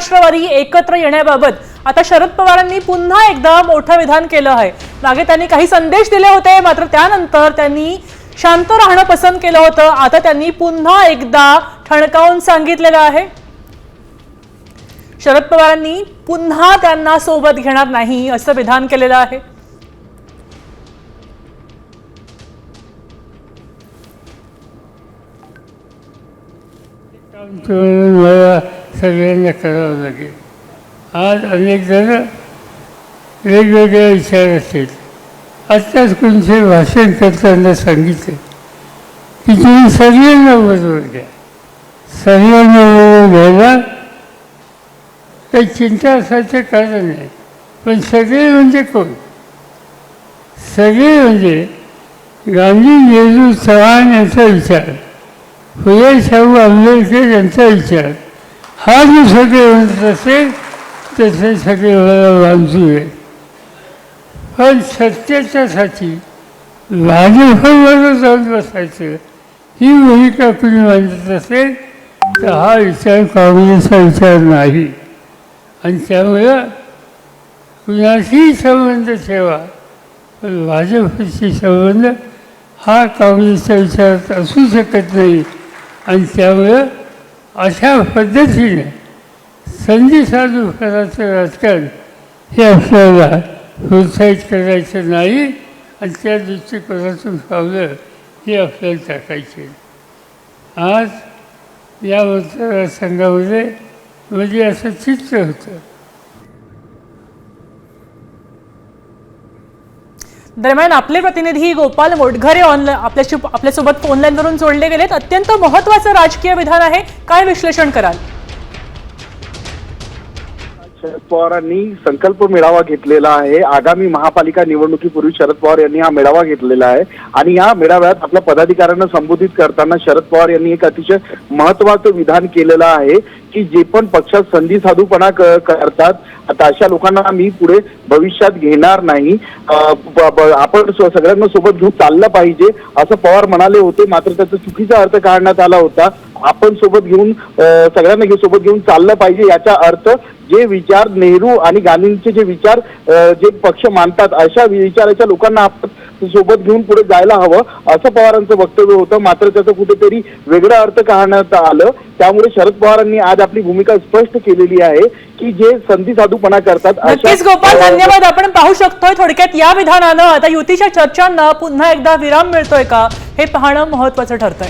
राष्ट्रवादी एकत्र येण्याबाबत आता शरद पवारांनी पुन्हा एकदा मोठं विधान केलं आहे. मागे त्यांनी काही संदेश दिले होते मात्र त्यानंतर त्यांनी शांत राहणं पसंत केलं होतं. आता त्यांनी पुन्हा एकदा ठणकावून सांगितलेलं आहे. शरद पवारांनी पुन्हा त्यांना सोबत घेणार नाही असं विधान केलेलं आहे. सगळ्यांना करावं लागेल. आज अनेक जण वेगवेगळे विचार असतील. आत्ताच कोणते भाषण करताना सांगितले. की तुम्ही सगळ्यांना बरोबर घ्या. सगळ्यांना बरोबर घ्यायला काही चिंता असायचं कारण नाही. पण सगळे म्हणजे कोण? सगळे म्हणजे गांधी नेहरू चव्हाण यांचा विचार. फुले शाहू आंबेडकर यांचा विचार. हा जो सगळे म्हणत असेल तसे सगळे मला बांधू आहे. पण सत्याच्यासाठी भाजपबरोबर जाऊन बसायचं ही भूमिका कुणी मांडत असेल तर हा विचार काँग्रेसचा विचार नाही. आणि त्यामुळं कुणाशीही संबंध ठेवा पण भाजपशी संबंध हा काँग्रेसच्या विचारात असू शकत नाही. आणि त्यामुळं अशा पद्धतीने संधी साधू राजकारण हे आपल्याला प्रोत्साहित करायचं नाही आणि त्या दृष्टिकोनातून पावलं हे आपल्याला टाकायचे. आज या मतदारसंघामध्ये म्हणजे असं चित्र होतं. दरम्यान आपले प्रतिनिधी गोपाल मोटघरे ऑनलाईन आपल्याशी आपल्यासोबत ऑनलाईनवरून जोडले गेलेत. अत्यंत महत्वाचं राजकीय विधान आहे. काय विश्लेषण कराल? शरद पवारांनी संकल्प मेळावा घेतलेला आहे. आगामी महापालिका निवडणुकीपूर्वी शरद पवार यांनी हा मेळावा घेतलेला आहे. आणि या मेळाव्यात आपल्या पदाधिकाऱ्यांना संबोधित करताना शरद पवार यांनी एक अतिशय महत्वाचं विधान केलेलं आहे. की जे पण पक्षात संधी साधूपणा करतात आता अशा लोकांना मी पुढे भविष्यात घेणार नाही. आपण सगळ्यांना सोबत घेऊन चाललं पाहिजे असं पवार म्हणाले होते मात्र त्याचा चुकीचा अर्थ काढण्यात आला होता. आपण सोबत घेऊन सगळ्यांना सोबत घेऊन चाललं पाहिजे याचा अर्थ जे विचार नेहरू आणि गांधींचे जे विचार जे पक्ष मानतात अशा विचाराच्या लोकांना आपण सोबत घेऊन पुढे जायला हवं असं पवारांचं वक्तव्य होतं. मात्र त्याचं कुठेतरी वेगळा अर्थ काढण्यात आलं. त्यामुळे शरद पवारांनी आज आपली भूमिका स्पष्ट केलेली आहे की जे संधी साधूपणा करतात नक्कीच गोपाल धन्यवाद. आपण पाहू शकतोय थोडक्यात या विधानानं आता युतीच्या चर्चांना पुन्हा एकदा विराम मिळतोय का? हे पाहणं महत्वाचं ठरतंय.